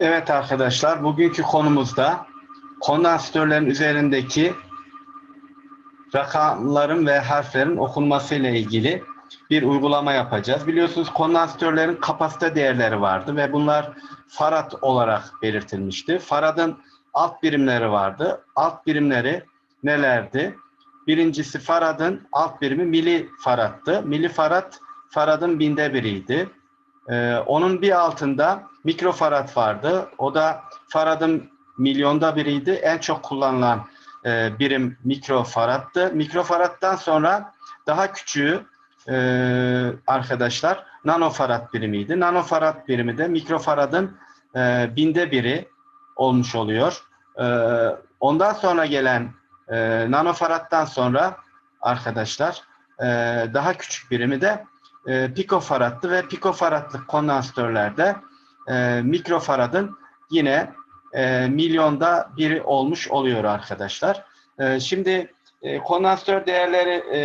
Evet arkadaşlar, bugünkü konumuzda kondansatörlerin üzerindeki rakamların ve harflerin okunması ile ilgili bir uygulama yapacağız. Biliyorsunuz kondansatörlerin kapasite değerleri vardı ve bunlar farad olarak belirtilmişti. Farad'ın alt birimleri vardı. Alt birimleri nelerdi? Birincisi Farad'ın alt birimi milifarad'tı. Milifarad Farad'ın binde biriydi. Ee, onun bir altında mikrofarad vardı. O da Farad'ın milyonda biriydi. En çok kullanılan e, birim mikrofarad'tı. Mikrofarad'dan sonra daha küçüğü e, arkadaşlar nanofarad birimiydi. Nanofarad birimi de mikrofarad'ın e, binde biri olmuş oluyor. E, ondan sonra gelen e, nanofarad'dan sonra arkadaşlar e, daha küçük birimi de e, pikofarad'tı ve pikofaradlık kondansatörlerde e, mikrofarad'ın yine e, milyonda biri olmuş oluyor arkadaşlar. E, şimdi e, kondansatör değerleri e,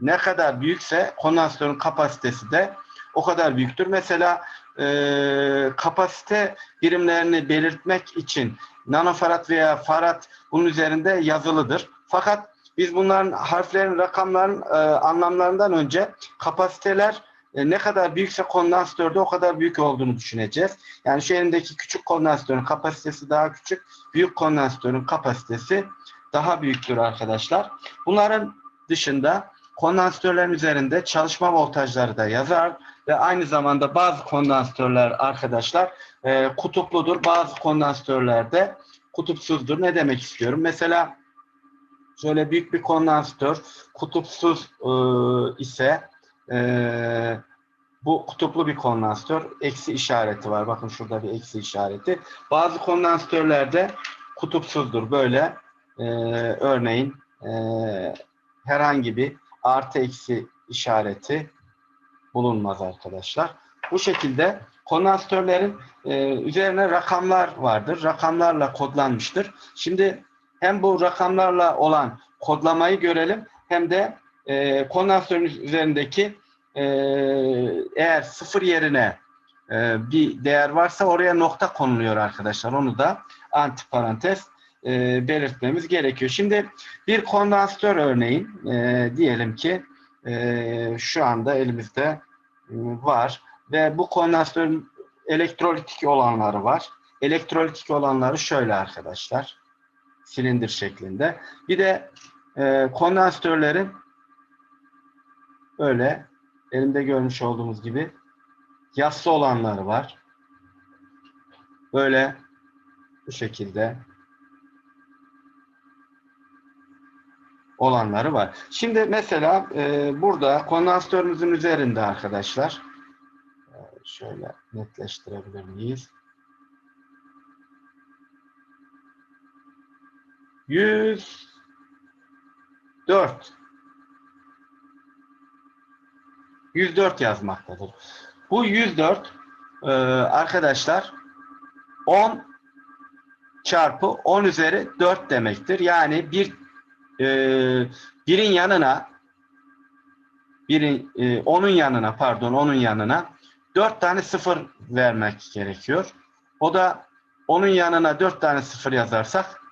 ne kadar büyükse kondansatörün kapasitesi de o kadar büyüktür. Mesela e, kapasite birimlerini belirtmek için nanofarad veya farad bunun üzerinde yazılıdır. Fakat biz bunların harflerin, rakamların e, anlamlarından önce kapasiteler e, ne kadar büyükse kondansatörde o kadar büyük olduğunu düşüneceğiz. Yani şu elimdeki küçük kondansatörün kapasitesi daha küçük, büyük kondansatörün kapasitesi daha büyüktür arkadaşlar. Bunların dışında kondansatörlerin üzerinde çalışma voltajları da yazar ve aynı zamanda bazı kondansatörler arkadaşlar e, kutupludur. Bazı kondansatörlerde kutupsuzdur. Ne demek istiyorum? Mesela şöyle büyük bir kondansatör kutupsuz e, ise e, bu kutuplu bir kondansatör eksi işareti var. Bakın şurada bir eksi işareti. Bazı kondansatörlerde kutupsuzdur. Böyle e, örneğin e, herhangi bir artı eksi işareti bulunmaz arkadaşlar. Bu şekilde kondansatörlerin e, üzerine rakamlar vardır. Rakamlarla kodlanmıştır. Şimdi hem bu rakamlarla olan kodlamayı görelim hem de e, kondansatörün üzerindeki e, eğer sıfır yerine e, bir değer varsa oraya nokta konuluyor arkadaşlar. Onu da antiparantez e, belirtmemiz gerekiyor. Şimdi bir kondansatör örneğin e, diyelim ki e, şu anda elimizde e, var ve bu kondansatörün elektrolitik olanları var. Elektrolitik olanları şöyle arkadaşlar. Silindir şeklinde. Bir de e, kondansatörlerin böyle elimde görmüş olduğumuz gibi yassı olanları var. Böyle bu şekilde olanları var. Şimdi mesela e, burada kondansatörümüzün üzerinde arkadaşlar e, şöyle netleştirebilir miyiz? 104 104 yazmaktadır. Bu 104 e, arkadaşlar 10 çarpı 10 üzeri 4 demektir. Yani bir e, birin yanına birin e, onun yanına pardon onun yanına 4 tane sıfır vermek gerekiyor. O da onun yanına 4 tane sıfır yazarsak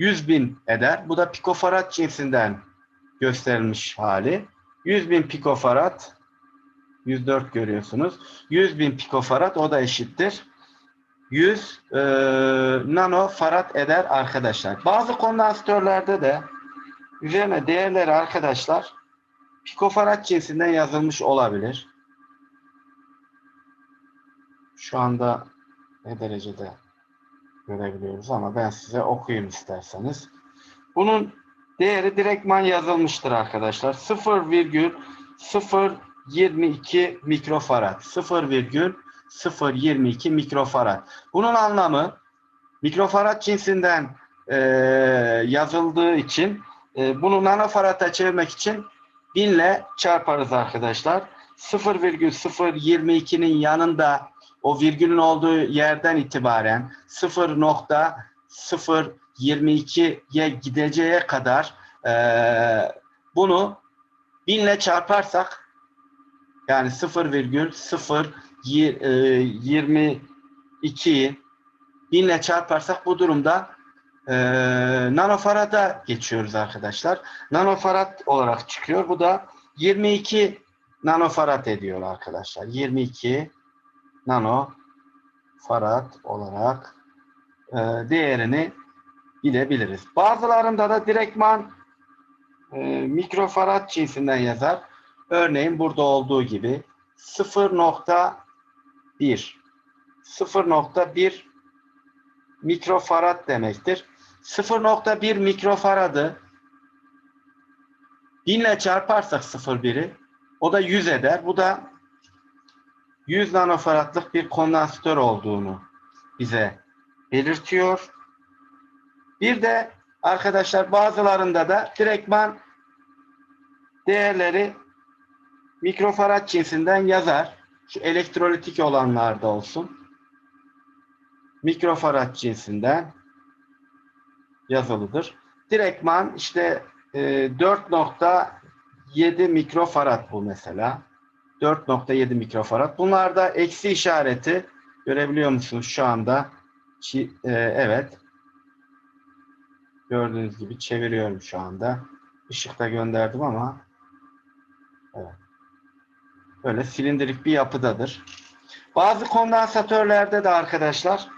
100 bin eder. Bu da pikofarad cinsinden gösterilmiş hali. 100 bin pikofarad 104 görüyorsunuz. 100 bin pikofarad o da eşittir. 100 e, nano farad eder arkadaşlar. Bazı kondansatörlerde de üzerine değerleri arkadaşlar pikofarad cinsinden yazılmış olabilir. Şu anda ne derecede görebiliyoruz ama ben size okuyayım isterseniz. Bunun değeri direktman yazılmıştır arkadaşlar. 0,022 mikrofarad. 0,022 mikrofarad. Bunun anlamı mikrofarad cinsinden e, yazıldığı için e, bunu nanofarada çevirmek için binle çarparız arkadaşlar. 0,022'nin yanında o virgülün olduğu yerden itibaren 0.022'ye gideceğe kadar e, bunu binle çarparsak yani 0,022 2'yi 1000 ile çarparsak bu durumda e, nanofarada geçiyoruz arkadaşlar. Nanofarad olarak çıkıyor. Bu da 22 nanofarad ediyor arkadaşlar. 22 nanofarad olarak e, değerini bilebiliriz. Bazılarında da direktman e, mikrofarad cinsinden yazar. Örneğin burada olduğu gibi 0.1 0.1 mikrofarad demektir. 0.1 mikrofaradı 1000 ile çarparsak 0.1'i o da 100 eder. Bu da 100 nanofaradlık bir kondansatör olduğunu bize belirtiyor. Bir de arkadaşlar bazılarında da direktman değerleri mikrofarad cinsinden yazar. Şu elektrolitik olanlarda olsun. Mikrofarad cinsinden yazılıdır. Direktman işte e, 4. 7 mikrofarad bu mesela. 4.7 mikrofarad. Bunlarda eksi işareti görebiliyor musunuz şu anda? Çi, e, evet. Gördüğünüz gibi çeviriyorum şu anda. Işıkta gönderdim ama evet. Böyle silindirik bir yapıdadır. Bazı kondansatörlerde de arkadaşlar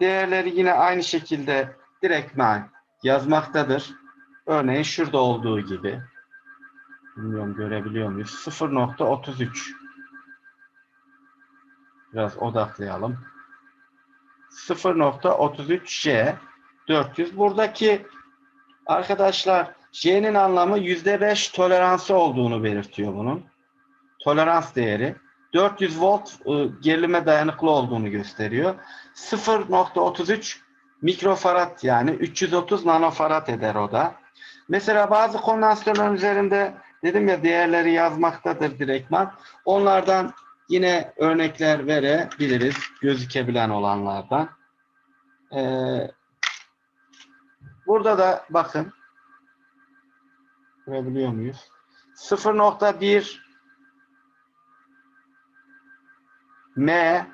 değerleri yine aynı şekilde direktmen yazmaktadır. Örneğin şurada olduğu gibi. Bilmiyorum görebiliyor muyuz? 0.33 Biraz odaklayalım. 0.33J 400. Buradaki arkadaşlar J'nin anlamı %5 toleransı olduğunu belirtiyor bunun. Tolerans değeri. 400 volt e, gerilime dayanıklı olduğunu gösteriyor. 0.33 mikrofarad yani 330 nanofarad eder o da. Mesela bazı kondansatörlerin üzerinde dedim ya değerleri yazmaktadır direktman. Onlardan yine örnekler verebiliriz gözükebilen olanlardan. Ee, burada da bakın görebiliyor muyuz? 0.1 M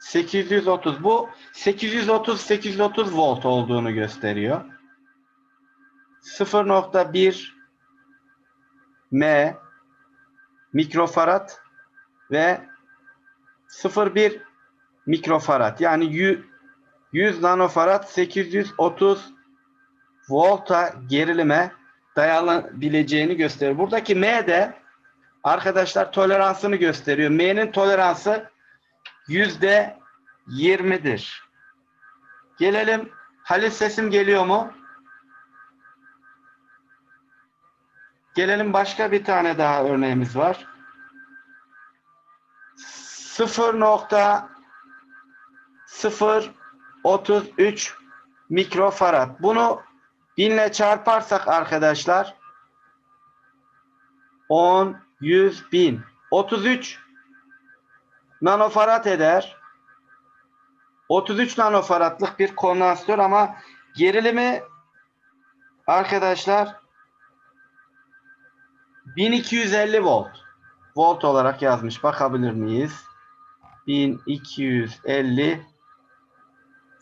830 bu 830 830 volt olduğunu gösteriyor. 0.1 M mikrofarad ve 0.1 mikrofarad yani 100, 100 nanofarad 830 volta gerilime dayanabileceğini gösteriyor. Buradaki M de arkadaşlar toleransını gösteriyor. M'nin toleransı yüzde 20'dir. Gelelim. Halil sesim geliyor mu? Gelelim başka bir tane daha örneğimiz var. 0.033 mikrofarad. Bunu binle çarparsak arkadaşlar 10, 100, 1000. 33 nanofarad eder. 33 nanofaradlık bir kondansatör ama gerilimi arkadaşlar 1250 volt. Volt olarak yazmış. Bakabilir miyiz? 1250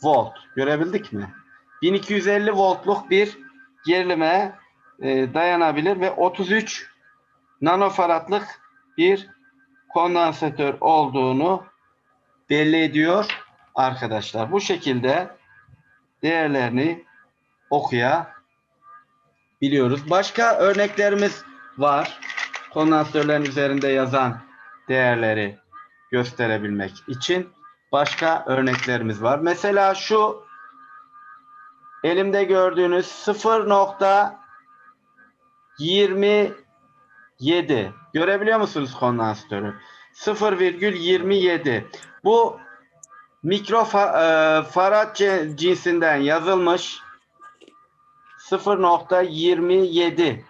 volt. Görebildik mi? 1250 voltluk bir gerilime e, dayanabilir ve 33 nanofaradlık bir kondansatör olduğunu belli ediyor arkadaşlar. Bu şekilde değerlerini okuyabiliyoruz. Başka örneklerimiz var. Kondansatörlerin üzerinde yazan değerleri gösterebilmek için başka örneklerimiz var. Mesela şu elimde gördüğünüz 0.27 görebiliyor musunuz kondansatörü? 0,27 bu mikro farad cinsinden yazılmış 0.27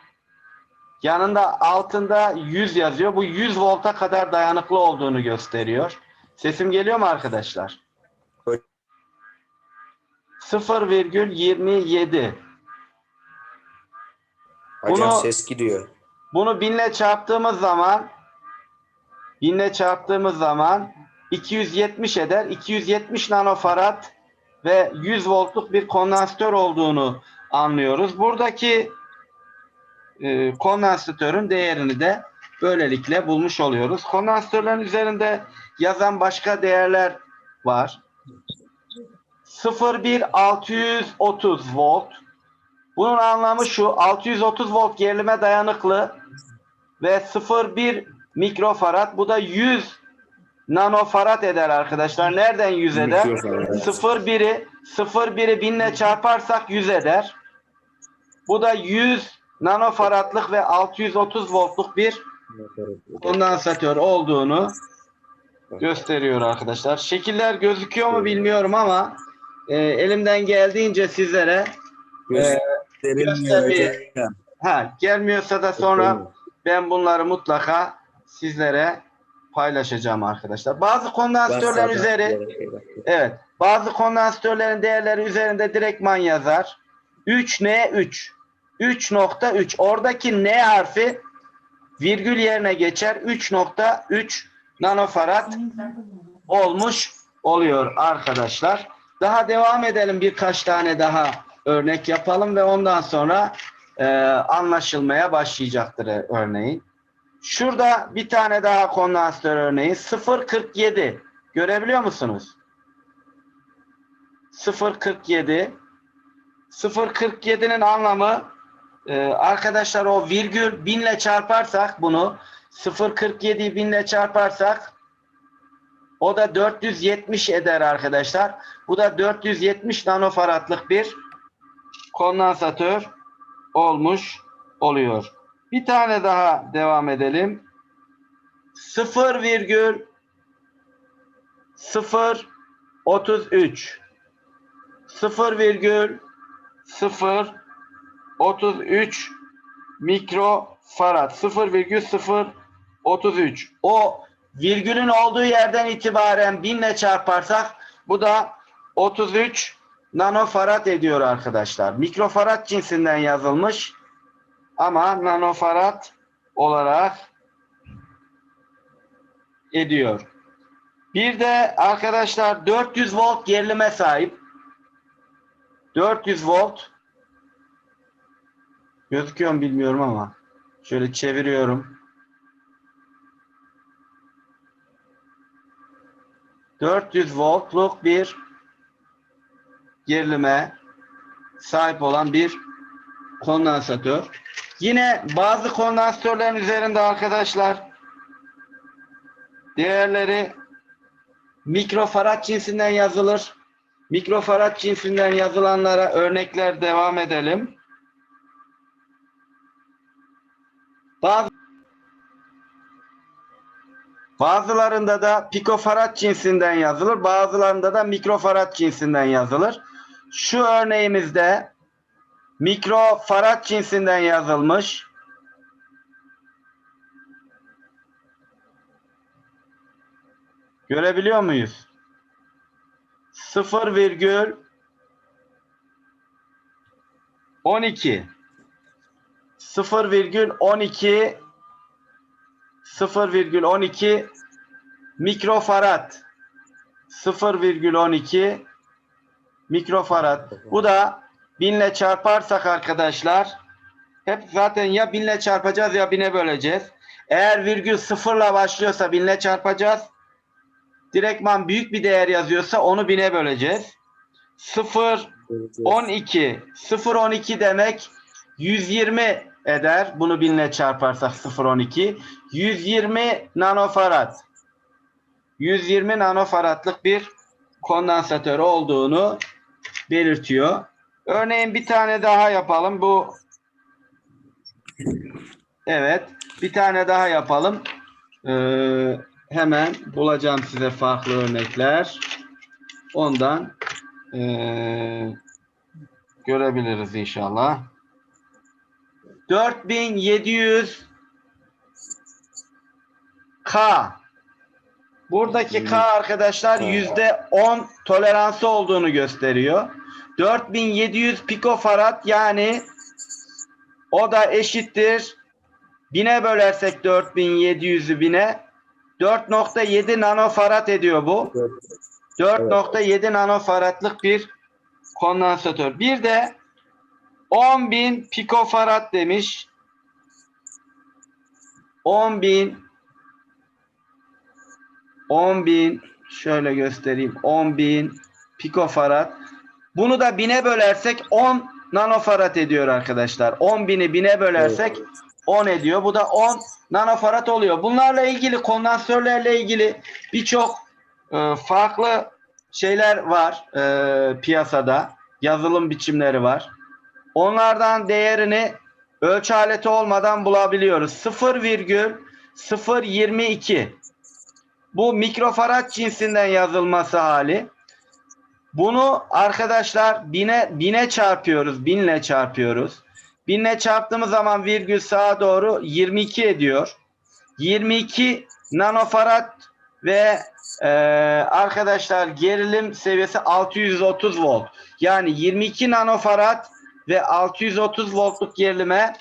yanında altında 100 yazıyor. Bu 100 volta kadar dayanıklı olduğunu gösteriyor. Sesim geliyor mu arkadaşlar? 0,27 Hocam Bunu- ses gidiyor. Bunu binle çarptığımız zaman binle çarptığımız zaman 270 eder. 270 nanofarad ve 100 voltluk bir kondansatör olduğunu anlıyoruz. Buradaki e, kondansatörün değerini de böylelikle bulmuş oluyoruz. Kondansatörlerin üzerinde yazan başka değerler var. 01630 volt. Bunun anlamı şu 630 volt gerilime dayanıklı ve 0,1 mikrofarad bu da 100 nanofarad eder arkadaşlar. Nereden 100 eder? 0,1'i 0,1'i 1000 ile çarparsak 100 eder. Bu da 100 nanofaradlık ve 630 voltluk bir kondansatör olduğunu gösteriyor arkadaşlar. Şekiller gözüküyor mu bilmiyorum ama e, elimden geldiğince sizlere e, göstermeye- ha gelmiyorsa da sonra ben bunları mutlaka sizlere paylaşacağım arkadaşlar. Bazı kondansatörler üzeri evet bazı kondansatörlerin değerleri üzerinde direktman yazar. 3N3 3.3 oradaki N harfi virgül yerine geçer 3.3 nanofarad olmuş oluyor arkadaşlar. Daha devam edelim birkaç tane daha örnek yapalım ve ondan sonra e, anlaşılmaya başlayacaktır örneğin. Şurada bir tane daha kondansatör örneği 0.47 görebiliyor musunuz? 0.47 0.47'nin anlamı e, arkadaşlar o virgül binle çarparsak bunu 0.47'yi binle çarparsak o da 470 eder arkadaşlar. Bu da 470 nanofaradlık bir kondansatör olmuş oluyor. Bir tane daha devam edelim. 0 virgül 0 33 0 virgül 0 33 mikrofarad 0,0 33 o virgülün olduğu yerden itibaren binle çarparsak bu da 33 nanofarad ediyor arkadaşlar. Mikrofarad cinsinden yazılmış ama nanofarad olarak ediyor. Bir de arkadaşlar 400 volt gerilime sahip. 400 volt gözüküyor mu bilmiyorum ama şöyle çeviriyorum. 400 voltluk bir gerilime sahip olan bir kondansatör. Yine bazı kondansatörlerin üzerinde arkadaşlar değerleri mikrofarad cinsinden yazılır. Mikrofarad cinsinden yazılanlara örnekler devam edelim. Bazı Bazılarında da pikofarad cinsinden yazılır, bazılarında da mikrofarad cinsinden yazılır. Şu örneğimizde mikrofarad cinsinden yazılmış. Görebiliyor muyuz? 0,12 0,12 0,12 mikrofarad 0,12 mikrofarad. Bu da binle çarparsak arkadaşlar hep zaten ya binle çarpacağız ya bine böleceğiz. Eğer virgül sıfırla başlıyorsa binle çarpacağız. Direktman büyük bir değer yazıyorsa onu bine böleceğiz. 0 12 0 12 demek 120 eder. Bunu binle çarparsak 0.12. 120 nanofarad. 120 nanofaradlık bir kondansatör olduğunu belirtiyor. Örneğin bir tane daha yapalım. Bu Evet. Bir tane daha yapalım. Ee, hemen bulacağım size farklı örnekler. Ondan ee, görebiliriz inşallah. 4700 K. Buradaki K arkadaşlar yüzde 10 toleransı olduğunu gösteriyor. 4700 pikofarad yani o da eşittir. Bine bölersek 4700'ü bine 4.7 nanofarad ediyor bu. Evet. 4.7 nanofaradlık bir kondansatör. Bir de 10.000 pikofarad demiş. 10.000 10.000 şöyle göstereyim. 10.000 pikofarad. Bunu da bine bölersek 10 nanofarad ediyor arkadaşlar. 10.000'i bine bölersek 10 ediyor. Bu da 10 nanofarad oluyor. Bunlarla ilgili kondansatörlerle ilgili birçok e, farklı şeyler var e, piyasada. Yazılım biçimleri var. Onlardan değerini ölçü aleti olmadan bulabiliyoruz. 0,022 bu mikrofarad cinsinden yazılması hali. Bunu arkadaşlar bine, bine çarpıyoruz. Binle çarpıyoruz. Binle çarptığımız zaman virgül sağa doğru 22 ediyor. 22 nanofarad ve e, arkadaşlar gerilim seviyesi 630 volt. Yani 22 nanofarad ve 630 voltluk gerilime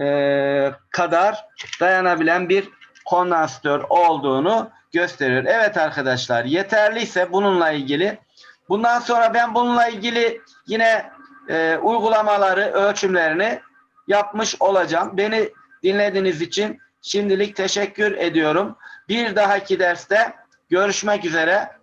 e, kadar dayanabilen bir kondansatör olduğunu gösteriyor. Evet arkadaşlar yeterliyse bununla ilgili bundan sonra ben bununla ilgili yine e, uygulamaları, ölçümlerini yapmış olacağım. Beni dinlediğiniz için şimdilik teşekkür ediyorum. Bir dahaki derste görüşmek üzere.